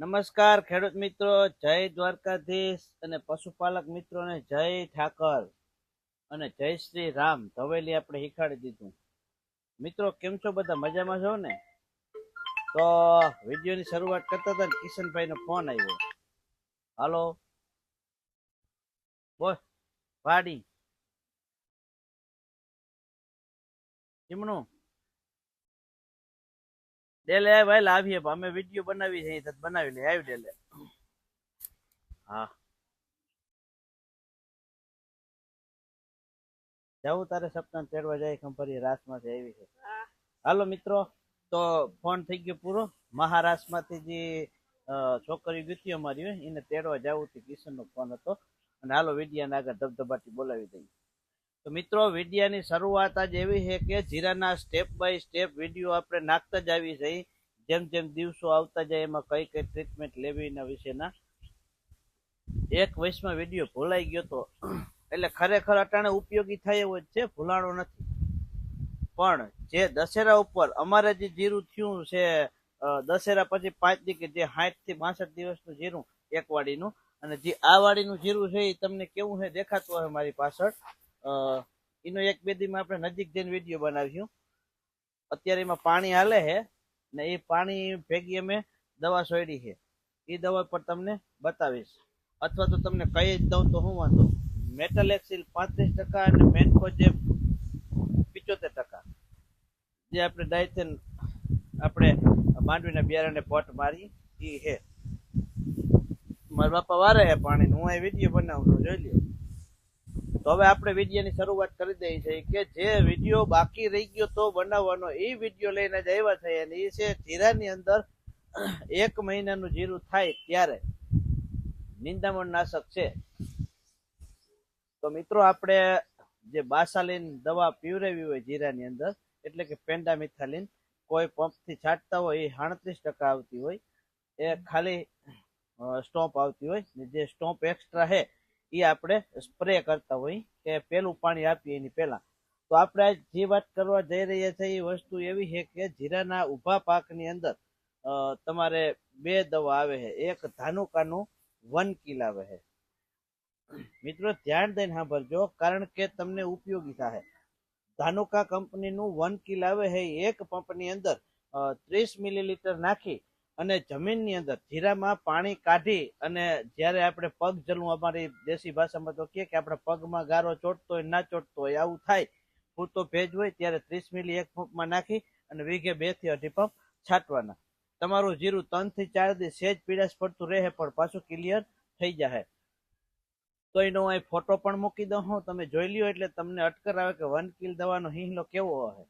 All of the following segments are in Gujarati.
નમસ્કાર, ખેડૂત મિત્રો. જય દ્વારકાધીશ અને પશુપાલક મિત્રોને જય ઠાકર અને જય શ્રી રામ. ધવેલી આપણે શીખાડી દીધું. મિત્રો, કેમ છો બધા? મજામાં છો ને? તો વિડીયોની શરૂઆત કરતા હતા કિશનભાઈનો ફોન આવ્યો. હાલો. બોલ, વાડી. કેમનું ડેલે ભાઈ લાવીએ અમે વીડિયો બનાવી છે તો બનાવી લે. આવી ડેલે. હા. જવું તારે સપના તેડવા જાય ખંભારી રાસમાંથી આવી છે? હાલો મિત્રો તો ફોન થઈ ગયો પૂરો. મહારાષ્ટ્રમાંથી જે છોકરી ગીતી અમારી હોય એને તેડવા જવું હતી કિશનનો ફોન હતો. અને હાલો વિડિયાને આગળ ધબધબાટી બોલાવી દઈએ. તો મિત્રો, વિડિયાની શરૂઆત આજ એવી છે કે જીરાના સ્ટેપ બાય સ્ટેપ વીડિયો આપણે નાખતા જ આવી જઈ જેમ જેમ દિવસો આવતા જાય એમાં કઈ કઈ ટ્રીટમેન્ટ લેવી એના વિશેના. એક વયસમાં વીડિયો ભૂલાઈ ગયો તો, એટલે ખરેખર અટાણે ઉપયોગી થાય એવો જ છે, ભૂલાણો નથી. પણ જે દશેરા ઉપર અમારે જે જીરું થયું છે દશેરા પછી પાંચ કે જે સાઠથી બાસઠ દિવસનું જીરું, એક વાડીનું. અને જે આ વાડીનું જીરું છે એ તમને કેવું છે, દેખાતું હોય મારી પાછળ. એનો એક બે દીમાં આપણે નજીક જઈને વીડિયો બનાવ્યું અત્યારે એમાં પાણી હાલે છે ને એ પાણી ભેગી અમે દવા સોયડી છે. એ દવા પર તમને બતાવીશ. અથવા તો તમને કહી જ દઉં તો હું વાંધો. મેટલ એક્સિલ પાંત્રીસ ટકા અને મેન્કો જે પિચોતેર ટકા. જે આપણે ડાયથેન આપણે માંડવીના બિયારણને પોટ મારી એ છે. મારા બાપા વારે છે પાણી હું આ વીડિયો બનાવું જોઈ લ્યો. તો હવે આપણે વિડીયોની શરૂઆત કરી દઈએ છીએ કે જે વીડિયો બાકી રહી ગયો તો બનાવવાનો, એ વીડિયો લઈને જ આવ્યા છે અને એ છે જીરાની અંદર એક મહિનાનું જીરું થાય ત્યારે. નિંદામણ નાશક છે. તો મિત્રો આપણે જે બાસાલીન દવા પીવરાવી હોય જીરાની અંદર, એટલે કે પેન્ડામિથાલીન કોઈ પંપથી છાંટતા હોય એ સાડત્રીસ ટકા આવતી હોય, એ ખાલી સ્ટોપ આવતી હોય ને જે સ્ટોપ એક્સ્ટ્રા છે એ આપણે સ્પ્રે કરતા હોય કે પેલું પાણી આપીએ એની પહેલા. તો આપણે જે વાત કરવા જઈ રહ્યા છે એ વસ્તુ એવી છે કે જીરાના ઊભા પાકની અંદર તમારે બે દવા આવે છે. એક ધાનુકાનું વન કિલ આવે છે. મિત્રો, ધ્યાન દઈને સાંભળજો, કારણ કે તમને ઉપયોગી થાય. ધાનુકા કંપનીનું વન કિલ આવે છે. એક પંપની અંદર ત્રીસ મિલીલીટર નાખી અને જમીનની અંદર જીરામાં પાણી કાઢી અને જ્યારે આપણે પગ જલવું, અમારી દેશી ભાષામાં તો કે આપણે પગમાં ગારો ચોટતો હોય, ના ચોટતો હોય, આવું થાય. પૂરતો ભેજ હોય ત્યારે ત્રીસ મિલી એક પંપમાં નાખી અને વીઘે બેથી અઢી પંપ છાંટવાના. તમારું જીરું ત્રણથી ચાર દિવસ સેજ પીડાશ પડતું રહે પણ પાછું ક્લિયર થઈ જાય તો એનો અહીં ફોટો પણ મૂકી દઉં હું. તમે જોઈ લ્યો એટલે તમને અટકર આવે કે વન કિલ દવાનો હિંગલો કેવો હોય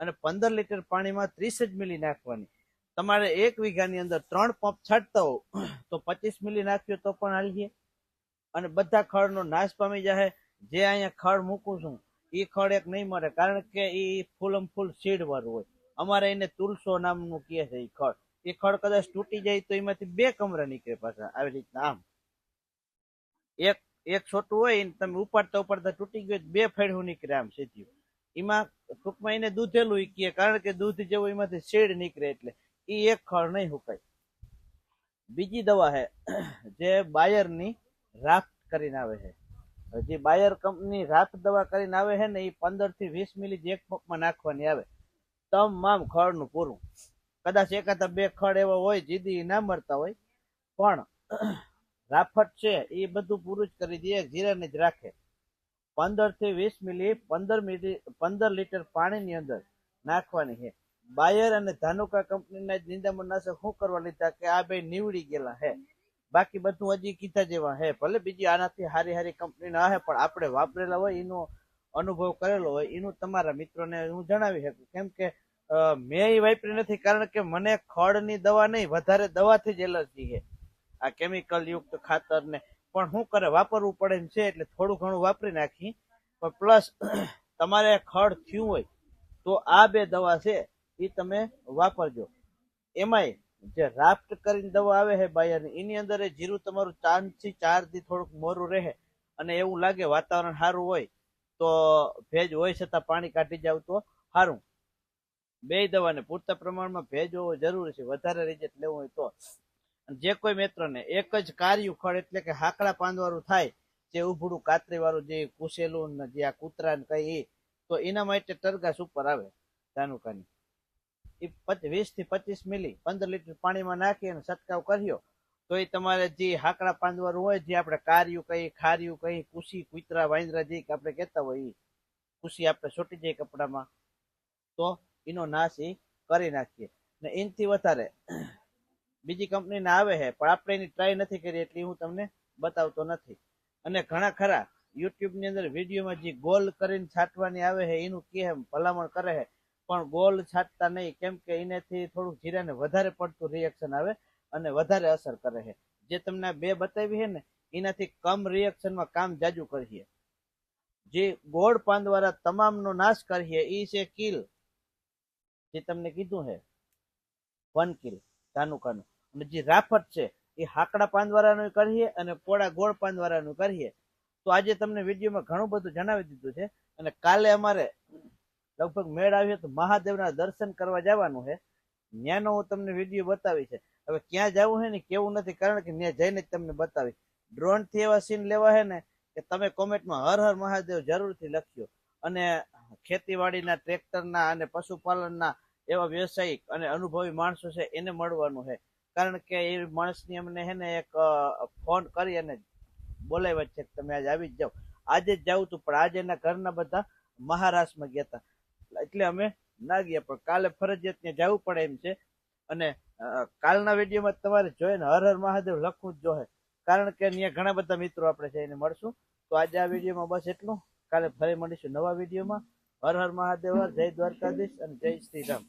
અને પંદર લીટર પાણીમાં ત્રીસ જ મિલી નાખવાની. તમારે એક વીઘાની અંદર ત્રણ પંપ છાંટતા હો તો પચીસ મિલી નાખ્યો તો પણ હાલીએ અને બધા ખડનો નાશ પામી જાય જે અહીંયા ખડ મૂકું છું એ ખડ એક નહીં મરે, કારણ કે એ ફૂલમ ફૂલ સીડ વાળું હોય. અમારે એને તુલસો નામનું કહે છે એ ખડ એ ખડ કદાચ તૂટી જાય તો એમાંથી બે કમરા નીકળે પાછા, આવી રીતના આમ. એક એક છોટું હોય તમે ઉપાડતા ઉપાડતા તૂટી ગયું બે ફેડું નીકળે આમ સીધું. એમાં ટૂંકમાં એને દૂધેલું કહે, કારણ કે દૂધ જેવું એમાંથી શેડ નીકળે એટલે. એ એક ખળ નહીં હુકાય. બીજી દવા છે જે બાયરની રાફ્ટ કરીને આવે છે જે બાયર કંપની રાફ્ટ દવા કરીને આવે છે ને એ પંદરથી વીસ મિલી જ એક પંપમાં નાખવાની આવે. તમામ ખળનું પૂરું. કદાચ એકાદા બે ખડ એવા હોય, જીદી ના મરતા હોય, પણ રાફટ છે એ બધું પૂરું જ કરી દે જીરાને જ રાખે. પંદરથી વીસ મિલી પંદર મિલી, પંદર લીટર પાણીની અંદર નાખવાની છે બાયર અને ધાનુકા કંપનીના જ નિંદામણ નાશક શું કરવા લીધા કે આ બે નીવડી ગયેલા હે? બાકી બધું હજી કીધા જેવા હે. ભલે બીજી આનાથી હારી હારી કંપનીના હે, પણ આપણે વાપરેલા હોય, એનો અનુભવ કરેલો હોય, એનું તમારા મિત્રોને હું જણાવી શકું. કેમ કે મેં એ વાપરી નથી કારણ કે મને ખડની દવા નહીં, વધારે દવાથી જ એલર્જી છે આ કેમિકલ યુક્ત ખાતર ને પણ શું કરે, વાપરવું પડે એમ છે, એટલે થોડું ઘણું વાપરી નાખી. પણ પ્લસ તમારે ખડ થયું હોય, તો આ બે દવા છે એ તમે વાપરજો. એમાંય જે રાફ્ટ કરીને દવા આવે છે બાયરની એની અંદર જીરું તમારું ચારથી ચારથી થોડુંક મોરું રહે અને એવું લાગે વાતાવરણ સારું હોય, તો ભેજ હોય છતાં પાણી કાઢી જાવ તો સારું બે દવાને પૂરતા પ્રમાણમાં ભેજ હોવો જરૂરી છે, વધારે રિઝલ્ટ લેવું હોય તો. જે કોઈ મિત્રને એક જ કાર્યું ખડ એટલે કે હાકડા પાંદવાળું થાય, જે ઉભડું કાતરી વાળું જે કુસેલું જે આ કૂતરા કઈ તો એના માટે ટરગાસ ઉપર આવે ધાનુકાની. એ વીસથી પચીસ મિલી, પંદર લીટર પાણીમાં નાખી અને છંટકાવ કર્યો. તો એ તમારે જે હાકડા પાંદવાળું હોય, જે આપણે કાર્યું કઈ ખાર્યું કઈ કુસી કુતરા, વાંદરા, જે આપણે કહેતા હોય એ કુસી આપણે છૂટી જાય કપડામાં, તો એનો નાશ એ કરી નાખીએ. ને એનથી વધારે બીજી કંપનીને આવે છે પણ આપણે એની ટ્રાય નથી કરી, એટલે હું તમને બતાવતો નથી. અને ઘણા ખરા યુટ્યુબની અંદર વિડીયોમાં જે ગોલ કરીને છાંટવાની આવે છે એનું કે ભલામણ કરે છે પણ ગોલ છાંટતા નહીં. કેમ કે એનાથી થોડુંક જીરાને વધારે પડતું રિએક્શન આવે અને વધારે અસર કરે છે. જે તમને બે બતાવી છે ને, એનાથી કમ રિએક્શનમાં કામ જાજુ કરીએ. જે ગોળ પાન દ્વારા તમામનો નાશ કરીએ એ છે કિલ. જે તમને કીધું છે, વન કિલ, ધાનુકાનું. અને જે રાફટ છે, એ હાકડા પાન દ્વારાનું કરીએ અને પોળા ગોળ પાન દ્વારાનું કરીએ. તો આજે તમને વિડીયોમાં ઘણું બધું જણાવી દીધું છે અને કાલે અમારે લગભગ મેળ આવ્યો તો મહાદેવના દર્શન કરવા જવાનું છે. ત્યાંનો હું તમને વીડિયો બતાવી છે હવે ક્યાં જવું છે ને કેવું નથી, કારણ કે ત્યાં જઈને જ તમને બતાવી ડ્રોનથી એવા સીન લેવા છે ને કે તમે કોમેન્ટમાં હર હર મહાદેવ જરૂરથી લખ્યો અને ખેતીવાડીના ટ્રેક્ટરના અને પશુપાલનના એવા વ્યવસાયિક અને અનુભવી માણસો છે એને મળવાનું છે. કારણ કે એ માણસની અમને છે ને એક ફોન કરી અને બોલાવ્યા છે તમે આજે આવી જ જાઓ. આજે જ જવું હતું પણ આજે એના ઘરના બધા મહારાષ્ટ્રમાં ગયા હતા. એટલે અમે ના ગયા, પણ કાલે ફરજિયાત ત્યાં જવું પડે એમ છે. અને કાલના વિડીયોમાં તમારે જોઈને હર હર મહાદેવ લખવું જ જોઈએ કારણ કે અહીંયા ઘણા બધા મિત્રો આપણે છે એને મળશું. તો આજે આ વિડીયોમાં બસ એટલું. કાલે ફરી મળીશું નવા વિડીયોમાં. હર હર મહાદેવ, જય દ્વારકાધીશ અને જય શ્રી રામ.